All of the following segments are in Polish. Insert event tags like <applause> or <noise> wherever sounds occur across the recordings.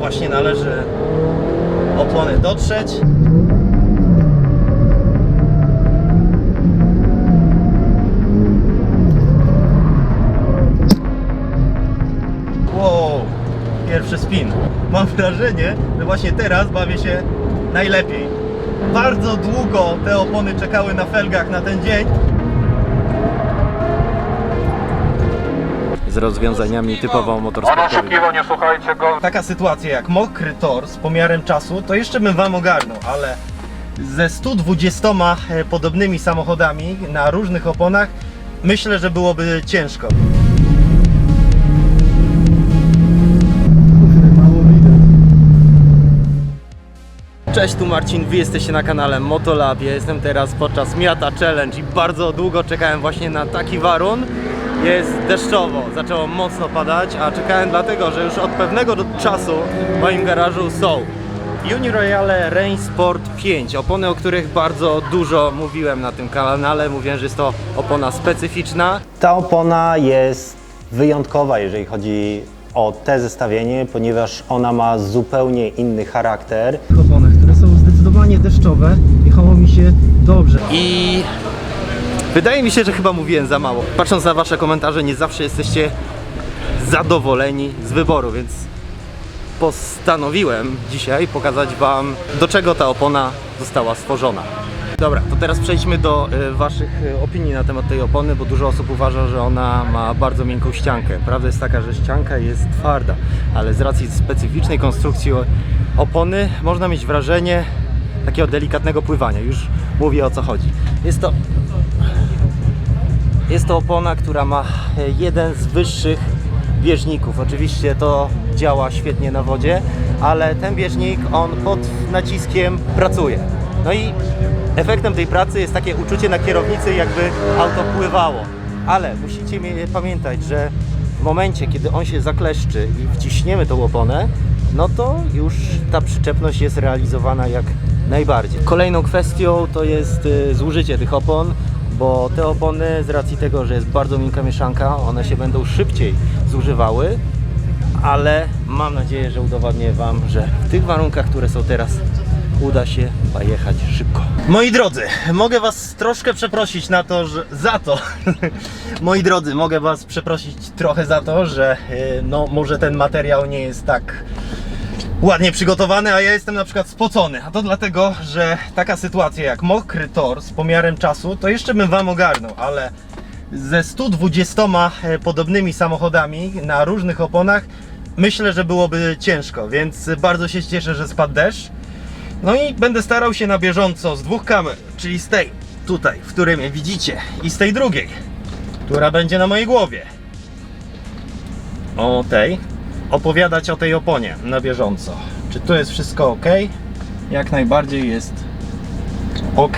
właśnie należy opony dotrzeć. Wow, pierwszy spin. Mam wrażenie, że właśnie teraz bawię się najlepiej. Bardzo długo te opony czekały na felgach na ten dzień. Z rozwiązaniami typowo On motorsportowymi. oszukiwał, nie słuchajcie go. Taka sytuacja jak mokry tor z pomiarem czasu, to jeszcze bym Wam ogarnął, ale ze 120 e, podobnymi samochodami na różnych oponach myślę, że byłoby ciężko. Cześć, tu Marcin, Wy jesteście na kanale Motolab. Ja jestem teraz podczas Miata Challenge i bardzo długo czekałem właśnie na taki warun. Jest deszczowo, zaczęło mocno padać, a czekałem dlatego, że już od pewnego czasu w moim garażu są Uniroyale Rain Sport 5, opony, o których bardzo dużo mówiłem na tym kanale. Mówiłem, że jest to opona specyficzna. Ta opona jest wyjątkowa, jeżeli chodzi o te zestawienie, ponieważ ona ma zupełnie inny charakter. oponach, które są zdecydowanie deszczowe, jechało mi się dobrze. I wydaje mi się, że chyba mówiłem za mało. Patrząc na Wasze komentarze, nie zawsze jesteście zadowoleni z wyboru, więc postanowiłem dzisiaj pokazać Wam, do czego ta opona została stworzona. Dobra, to teraz przejdźmy do y, Waszych y, opinii na temat tej opony, bo dużo osób uważa, że ona ma bardzo miękką ściankę. Prawda jest taka, że ścianka jest twarda, ale z racji specyficznej konstrukcji opony można mieć wrażenie takiego delikatnego pływania. Już mówię o co chodzi. Jest to jest to opona, która ma e, jeden z wyższych bieżników. Oczywiście to działa świetnie na wodzie, ale ten bieżnik, on pod naciskiem pracuje. No i efektem tej pracy jest takie uczucie na kierownicy, jakby auto pływało. Ale musicie pamiętać, że w momencie, kiedy on się zakleszczy i wciśniemy tą oponę, no to już ta przyczepność jest realizowana jak najbardziej. Kolejną kwestią to jest y, zużycie tych opon, bo te opony z racji tego, że jest bardzo miękka mieszanka, one się będą szybciej zużywały, ale mam nadzieję, że udowodnię Wam, że w tych warunkach, które są teraz, uda się jechać szybko. Moi drodzy, mogę Was troszkę przeprosić na to, że za to. <laughs> Moi drodzy, mogę Was przeprosić trochę za to, że y, no może ten materiał nie jest tak ładnie przygotowany, a ja jestem na przykład spocony. A to dlatego, że taka sytuacja jak mokry tor z pomiarem czasu, to jeszcze bym Wam ogarnął, ale ze 120 e, podobnymi samochodami na różnych oponach myślę, że byłoby ciężko, więc bardzo się cieszę, że spadł deszcz. No i będę starał się na bieżąco z dwóch kamer, czyli z tej tutaj, w której mnie widzicie, i z tej drugiej, która będzie na mojej głowie. O tej, opowiadać o tej oponie na bieżąco. Czy tu jest wszystko ok? Jak najbardziej jest ok.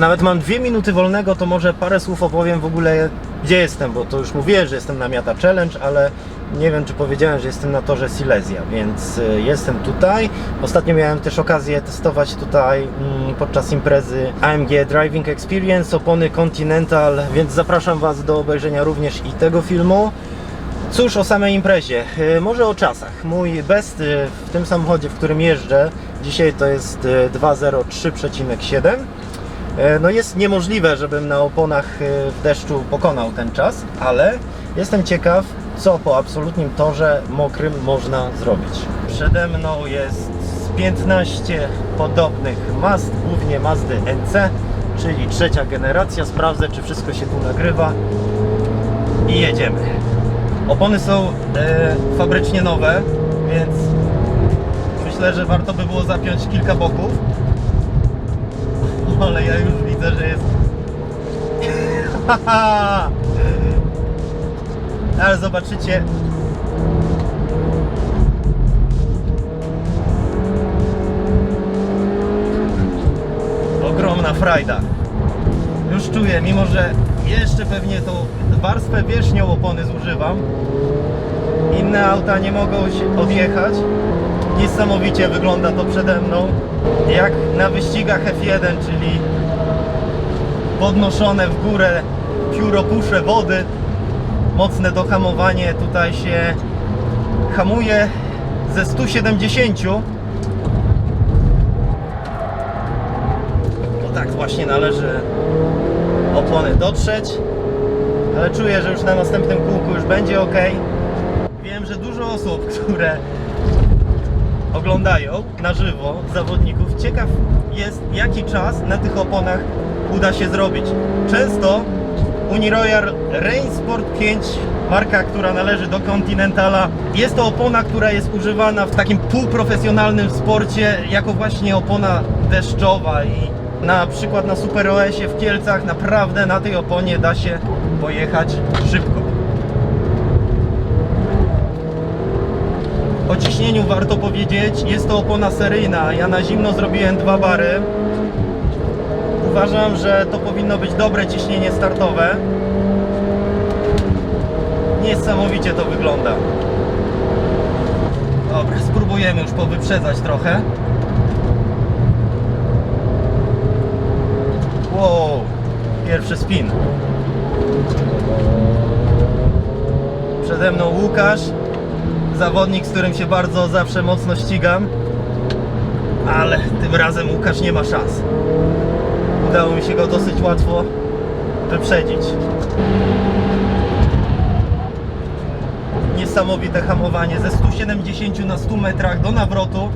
Nawet mam dwie minuty wolnego, to może parę słów opowiem w ogóle gdzie jestem, bo to już mówiłem, że jestem na Miata Challenge, ale nie wiem czy powiedziałem, że jestem na torze Silesia, więc y, jestem tutaj. Ostatnio miałem też okazję testować tutaj mm, podczas imprezy AMG Driving Experience opony Continental, więc zapraszam Was do obejrzenia również i tego filmu. Cóż o samej imprezie, E, może o czasach. Mój best e, w tym samochodzie, w którym jeżdżę, dzisiaj to jest e, 203,7. E, No jest niemożliwe, żebym na oponach w deszczu pokonał ten czas, ale jestem ciekaw, co po absolutnym torze mokrym można zrobić. Przede mną jest z 15 podobnych Mazd, głównie Mazdy NC, czyli trzecia generacja. Sprawdzę, czy wszystko się tu nagrywa i jedziemy. Opony są e, fabrycznie nowe, więc myślę, że warto by było zapiąć kilka boków. <laughs> Ale ja już widzę, że jest. <laughs> Ale zobaczycie. Ogromna frajda. Już czuję, mimo że jeszcze pewnie tą warstwę wierzchnią opony zużywam, inne auta nie mogą się odjechać. Niesamowicie wygląda to przede mną. Jak na wyścigach F1, czyli podnoszone w górę pióropusze wody. Mocne dohamowanie tutaj się hamuje ze 170 bo tak właśnie należy opony dotrzeć ale czuję, że już na następnym kółku już będzie ok wiem, że dużo osób, które oglądają na żywo zawodników ciekaw jest jaki czas na tych oponach uda się zrobić często Uniroyal Rain Sport 5 marka, która należy do Continentala. Jest to opona, która jest używana w takim półprofesjonalnym sporcie jako właśnie opona deszczowa i na przykład na Super OS-ie w Kielcach naprawdę na tej oponie da się pojechać szybko. O ciśnieniu warto powiedzieć, jest to opona seryjna. Ja na zimno zrobiłem dwa bary. Uważam, że to powinno być dobre ciśnienie startowe. Niesamowicie to wygląda. Dobra, spróbujemy już powyprzedzać trochę. Wow, pierwszy spin. Przede mną Łukasz, zawodnik, z którym się bardzo zawsze mocno ścigam. Ale tym razem Łukasz nie ma szans. Udało mi się go dosyć łatwo wyprzedzić. Niesamowite hamowanie ze 170 na 100 metrach do nawrotu.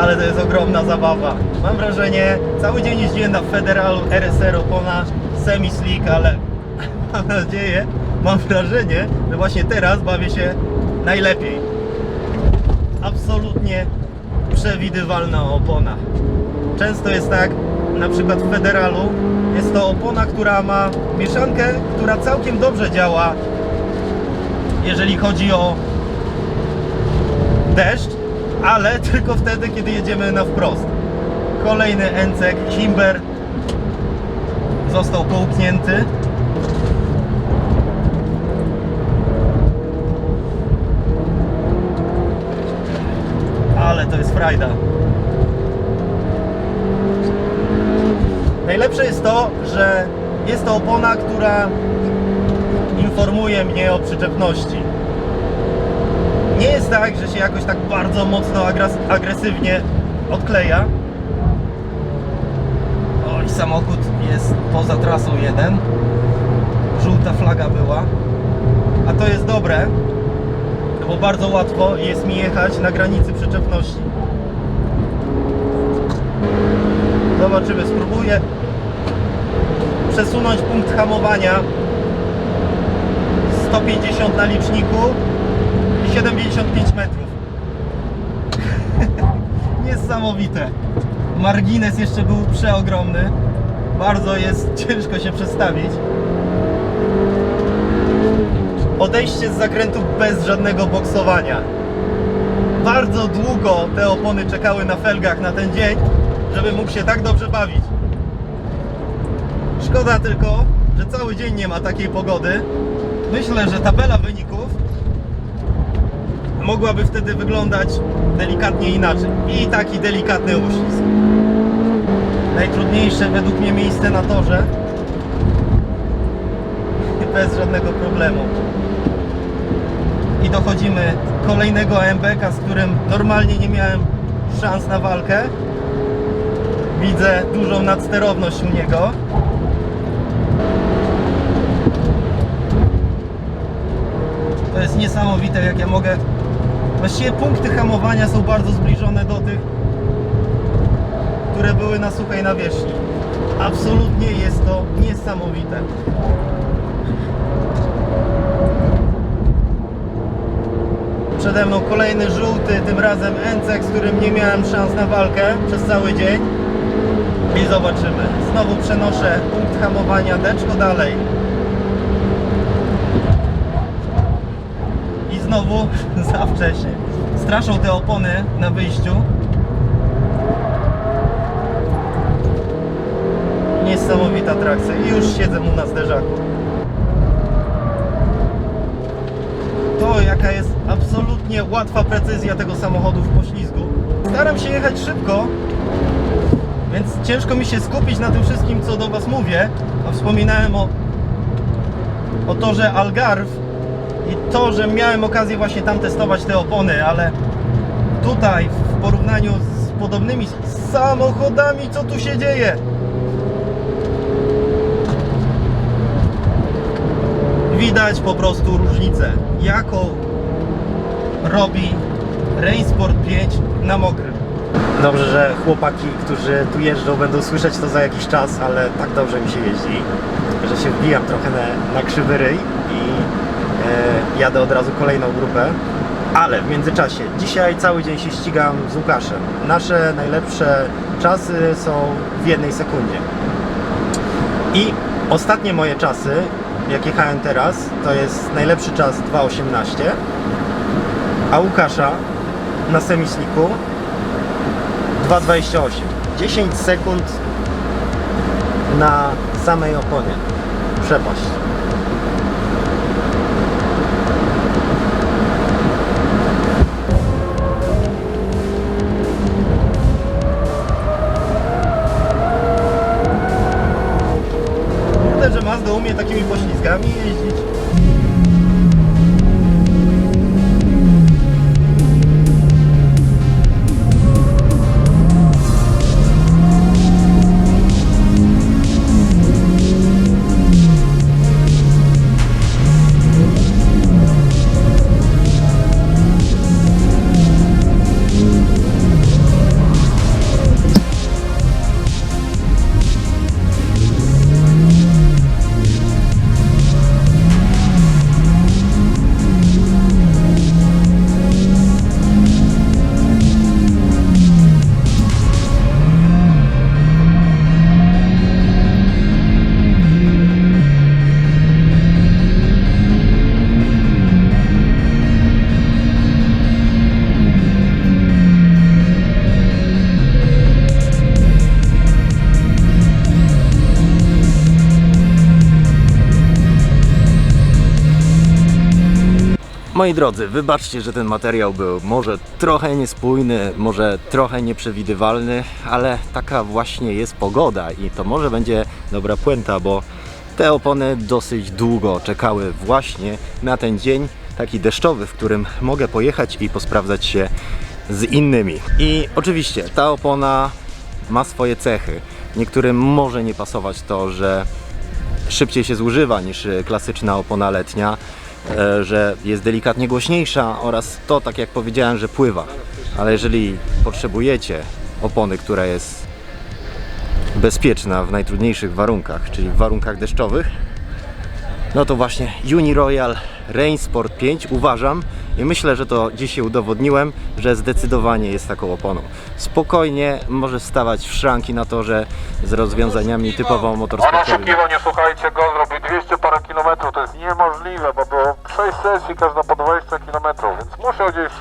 Ale to jest ogromna zabawa. Mam wrażenie, cały dzień jeździłem na Federalu RSR opona semi slick, ale <laughs> mam nadzieję, mam wrażenie, że właśnie teraz bawię się najlepiej. Absolutnie przewidywalna opona. Często jest tak, na przykład w Federalu, jest to opona, która ma mieszankę, która całkiem dobrze działa, jeżeli chodzi o deszcz, ale tylko wtedy, kiedy jedziemy na wprost. Kolejny Encek Himber został połknięty. Ale to jest frajda. Najlepsze jest to, że jest to opona, która informuje mnie o przyczepności. Nie jest tak, że się jakoś tak bardzo mocno agres- agresywnie odkleja. Oj, samochód jest poza trasą jeden. Żółta flaga była. A to jest dobre, bo bardzo łatwo jest mi jechać na granicy przyczepności. Zobaczymy, spróbuję przesunąć punkt hamowania 150 na liczniku i 75 metrów. <laughs> Niesamowite. Margines jeszcze był przeogromny. Bardzo jest ciężko się przestawić. Odejście z zakrętu bez żadnego boksowania. Bardzo długo te opony czekały na felgach na ten dzień, żeby mógł się tak dobrze bawić. Szkoda tylko, że cały dzień nie ma takiej pogody. Myślę, że tabela wyników mogłaby wtedy wyglądać delikatnie inaczej. I taki delikatny uścisk. Najtrudniejsze według mnie miejsce na torze. <laughs> Bez żadnego problemu. I dochodzimy kolejnego AMBK, z którym normalnie nie miałem szans na walkę. Widzę dużą nadsterowność u niego. To jest niesamowite, jak ja mogę. Właściwie punkty hamowania są bardzo zbliżone do tych, które były na suchej nawierzchni. Absolutnie jest to niesamowite. Przede mną kolejny żółty, tym razem Encek, z którym nie miałem szans na walkę przez cały dzień. I zobaczymy. Znowu przenoszę punkt hamowania deczko dalej. Znowu <laughs> za wcześnie. Straszą te opony na wyjściu. Niesamowita trakcja. I już siedzę mu na zderzaku. To jaka jest absolutnie łatwa precyzja tego samochodu w poślizgu. Staram się jechać szybko, więc ciężko mi się skupić na tym wszystkim, co do Was mówię. A wspominałem o, o torze Algarve, i to, że miałem okazję właśnie tam testować te opony, ale tutaj w porównaniu z podobnymi samochodami, co tu się dzieje? Widać po prostu różnicę, jaką robi Rainsport 5 na mokrym. Dobrze, że chłopaki, którzy tu jeżdżą, będą słyszeć to za jakiś czas, ale tak dobrze mi się jeździ, że się wbijam trochę na, na krzywy ryj i jadę od razu kolejną grupę. Ale w międzyczasie, dzisiaj cały dzień się ścigam z Łukaszem. Nasze najlepsze czasy są w jednej sekundzie. I ostatnie moje czasy, jak jechałem teraz, to jest najlepszy czas 2.18, a Łukasza na semisliku 2.28. 10 sekund na samej oponie. Przepaść. Umie takimi poślizgami jeździć. Moi drodzy, wybaczcie, że ten materiał był może trochę niespójny, może trochę nieprzewidywalny, ale taka właśnie jest pogoda i to może będzie dobra puenta, bo te opony dosyć długo czekały właśnie na ten dzień taki deszczowy, w którym mogę pojechać i posprawdzać się z innymi. I oczywiście ta opona ma swoje cechy. Niektórym może nie pasować to, że szybciej się zużywa niż klasyczna opona letnia, że jest delikatnie głośniejsza oraz to, tak jak powiedziałem, że pływa. Ale jeżeli potrzebujecie opony, która jest bezpieczna w najtrudniejszych warunkach, czyli w warunkach deszczowych, no to właśnie Uni Royal Rain Sport 5 uważam i myślę, że to dzisiaj udowodniłem, że zdecydowanie jest taką oponą. Spokojnie może stawać w szranki na torze z rozwiązaniami typowo motorsportowymi. nie słuchajcie go, zrobił 200 kilometrów, to jest niemożliwe, bo było 6 sesji, każda po 20 kilometrów, więc muszę gdzieś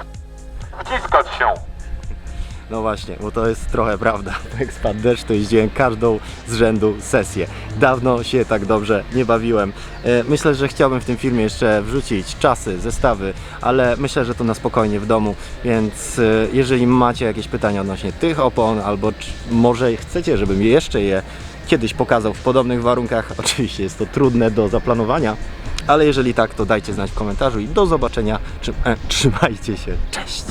wciskać się. No właśnie, bo to jest trochę prawda. <laughs> Jak spadł deszcz, to jeździłem każdą z rzędu sesję. Dawno się tak dobrze nie bawiłem. E, Myślę, że chciałbym w tym filmie jeszcze wrzucić czasy, zestawy, ale myślę, że to na spokojnie w domu, więc e, jeżeli macie jakieś pytania odnośnie tych opon, albo może chcecie, żebym jeszcze je kiedyś pokazał w podobnych warunkach, <laughs> oczywiście jest to trudne do zaplanowania, ale jeżeli tak, to dajcie znać w komentarzu i do zobaczenia. Trzym- <laughs> Trzymajcie się. Cześć!